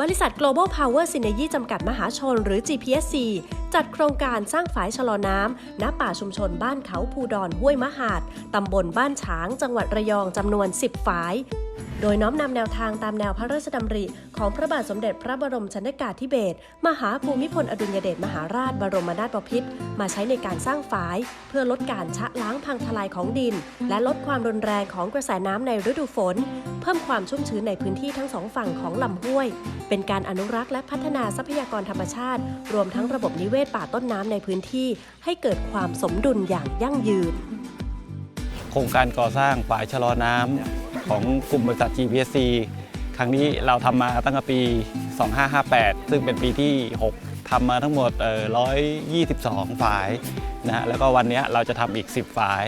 บริษัท Global Power Synergy จำกัดมหาชนหรือ GPSC จัดโครงการสร้างฝายชะลอน้ำณป่าชุมชนบ้านเขาภูดอนห้วยมะหาด ตำบลบ้านฉาง จังหวัดระยองจำนวน 10 ฝาย โดยน้อมนำแนวทางตามแนวพระราชดำริ ของพระบาทสมเด็จพระบรมชนกาธิเบศรมหาภูมิพลอดุลยเดชมหาราชบรมนาถบพิตรมาใช้ในการสร้างฝาย เพื่อลดการชะล้างพังทลายของดิน และลดความรุนแรงของกระแสน้ำในฤดูฝน เพิ่มความชุ่มชื้นในพื้นที่ทั้งสองฝั่งของลำห้วย เป็นการอนุรักษ์และพัฒนาทรัพยากรธรรมชาติ รวมทั้งระบบนิเวศป่าต้นน้ำในพื้นที่ ให้เกิดความสมดุลอย่างยั่งยืน โครงการก่อสร้างฝายชะลอน้ำ ของกลุ่มบริษัท GPC ครั้งนี้เราทำมาตั้งแต่ปี 2558 ซึ่งเป็นปีที่ 6ทำมาทั้งหมด 122 ฝายนะฮะแล้วก็วันนี้เราจะทำอีก 10 ฝาย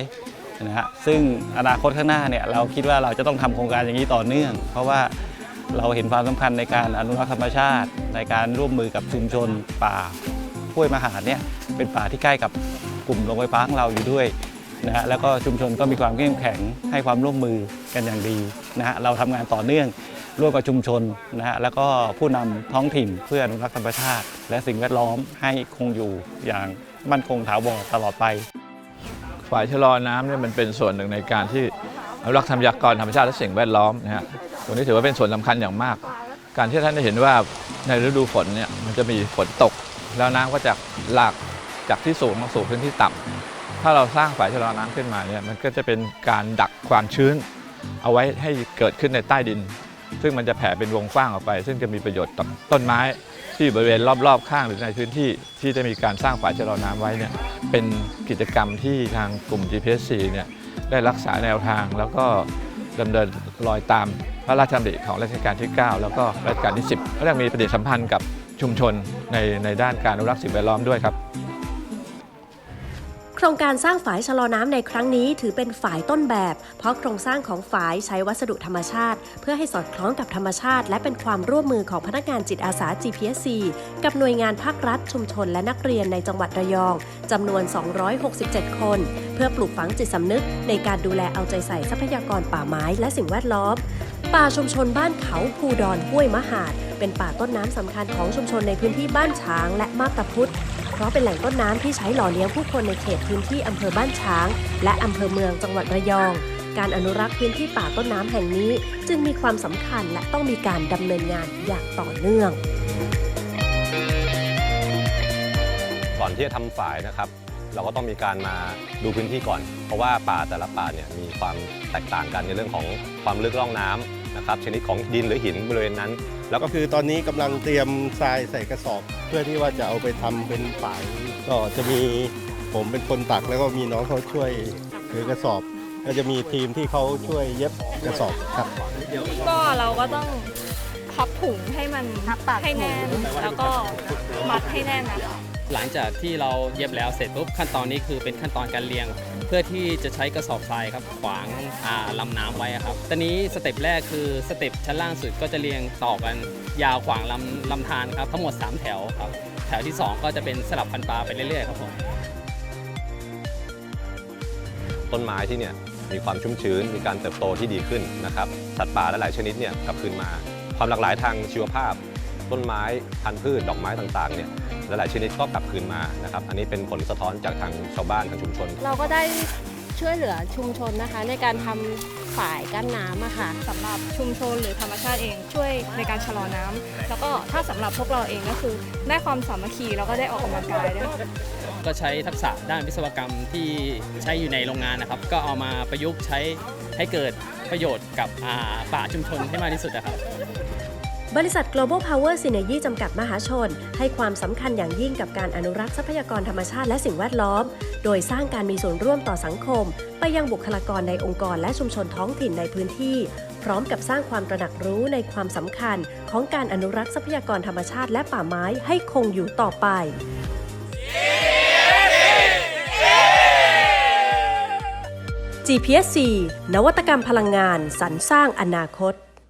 นะฮะซึ่งอนาคตข้างหน้าเนี่ยเราคิดว่าเราจะต้องทำโครงการอย่างนี้ต่อเนื่อง เพราะว่าเราเห็นความสำคัญในการอนุรักษ์ธรรมชาติ ในการร่วมมือกับชุมชนป่าห้วยมหาดเนี่ยเป็นป่าที่ใกล้กับกลุ่มโรงไฟฟ้าของเราอยู่ด้วย นะฮะแล้วก็ชุมชนก็มีความเข้มแข็งให้ความร่วมมือกันอย่างดีนะฮะเราทำงานต่อเนื่องร่วมกับชุมชนนะฮะแล้วก็ผู้นำท้องถิ่นเพื่ออนุรักษ์ธรรมชาติ และสิ่งแวดล้อมให้คงอยู่อย่างมั่นคงถาวรตลอดไป ฝ่ายชะลอน้ำเนี่ยมันเป็นส่วนหนึ่งในการที่อนุรักษ์ทรัพยากรธรรมชาติและสิ่งแวดล้อมนะฮะตรงนี้ถือว่าเป็นส่วนสำคัญอย่างมาก การที่ท่านได้เห็นว่าในฤดูฝนเนี่ยมันจะมีฝนตก แล้วน้ำก็จะหลากจากที่สูงมาสู่พื้นที่ต่ำ ถ้าเราสร้างฝายชะลอน้ำขึ้นมาเนี่ยมันก็จะเป็นการดักความชื้น เอาไว้ให้เกิดขึ้นในใต้ดิน ซึ่งมันจะแผ่เป็นวงกว้างออกไป ซึ่งจะมีประโยชน์ต่อต้นไม้ที่อยู่บริเวณรอบๆ ข้างหรือในพื้นที่ที่ได้มีการสร้างฝายชะลอน้ำไว้เนี่ยเป็นกิจกรรมที่ทางกลุ่ม GPSC เนี่ยได้รักษาแนวทางแล้วก็ดำเนินรอยตามพระราชดำริของรัชกาลที่ 9 แล้วก็รัชกาลที่ 10และยังมีปฏิสัมพันธ์กับชุมชนในในด้านการอนุรักษ์สิ่งแวดล้อมด้วยครับ ครงการสร้างฝายชะลอน้ำในครั้งนี้ถือเป็นฝายต้นแบบ เพราะโครงสร้างของฝายใช้วัสดุธรรมชาติ เพื่อให้สอดคล้องกับธรรมชาติ และเป็นความร่วมมือของพนักงานจิตอาสา GPSC กับหน่วยงานภาครัฐชุมชนและนักเรียนในจังหวัดระยองจำนวน 267 คน เพื่อปลูกฝังจิตสำนึก ในการดูแลเอาใจใส่ทรัพยากรป่าไม้และสิ่งแวดล้อม ป่าชุมชนบ้านเขาภูดอนห้วยมหาดเป็นป่าต้นน้ำสำคัญของชุมชนในพื้นที่บ้านช้างและมาบตาพุธ ราะเป็นแหล่งต้นน้ำที่ใช้หล่อเลี้ยงผู้คนในเขตพื้นที่อำเภอบ้านช้าง และอำเภอเมืองจังหวัดระยอง การอนุรักษ์พื้นที่ป่าต้นน้ำแห่งนี้ จึงมีความสำคัญและต้องมีการดำเนินงานอย่างต่อเนื่อง ก่อนที่จะทำฝายนะครับ เราก็ต้องมีการมาดูพื้นที่ก่อน เพราะว่าป่าแต่ละป่าเนี่ยมีความแตกต่างกันในเรื่องของความลึกร่องน้ำ นะครับชนิดของดินหรือหินบริเวณนั้น แล้วก็ก็คือตอนนี้กำลังเตรียมทรายใส่กระสอบ เพื่อที่ว่าจะเอาไปทำเป็นฝายก็จะมีผมเป็นคนตักแล้วก็มีน้องเขาช่วยถือกระสอบ ก็จะมีทีมที่เขาช่วยเย็บกระสอบครับ ก็เราก็ต้องพับถุงให้มันให้แน่น แล้วก็มัดให้แน่นนะคะ หลังจากที่เราเย็บแล้วเสร็จปุ๊บขั้นตอนนี้คือเป็นขั้นตอนการเรียง เพื่อที่จะใช้กระสอบทรายครับขวางอ่าลำน้ำไว้ครับตอนนี้สเต็ปแรกคือสเต็ปชั้นล่างสุดก็จะเรียงต่อกันยาวขวางลำลำธารครับทั้งหมด 3 แถวครับแถวที่ 2 ก็จะเป็นสลับพันปลาไปเรื่อยๆครับผมต้นไม้ที่เนี่ยมีความชุ่มชื้น มีการเติบโตที่ดีขึ้นนะครับสัตว์ป่าหลายๆชนิดเนี่ยกลับคืนมา ความหลากหลายทางชีวภาพ ต้นไม้พันธุ์พืชดอกไม้ต่างๆเนี่ยหลายๆชนิดก็กลับคืนมานะครับอันนี้เป็นผลสะท้อนจากทางชาวบ้านทางชุมชน เราก็ได้ช่วยเหลือชุมชนนะคะ ในการทำฝายกั้นน้ำอะค่ะ สำหรับชุมชนหรือธรรมชาติเองช่วยในการชะลอน้ำแล้วก็ถ้าสำหรับพวกเราเองก็คือได้ความสามัคคีแล้วก็ได้ออกกำลังกายด้วย ก็ใช้ทักษะด้านวิศวกรรมที่ใช้อยู่ในโรงงานนะครับ ก็เอามาประยุกต์ใช้ให้เกิดประโยชน์กับอ่าป่าชุมชนให้มากที่สุดนะครับ บริษัท Global Power Synergy จำกัดมหาชน ให้ความสำคัญอย่างยิ่งกับการอนุรักษ์ทรัพยากรธรรมชาติและสิ่งแวดล้อม โดยสร้างการมีส่วนร่วมต่อสังคม ไปยังบุคลากรในองค์กรและชุมชนท้องถิ่นในพื้นที่ พร้อมกับสร้างความตระหนักรู้ในความสำคัญ ของการอนุรักษ์ทรัพยากรธรรมชาติและป่าไม้ให้คงอยู่ต่อไป GPSC นวัตกรรมพลังงานสรรสร้างอนาคต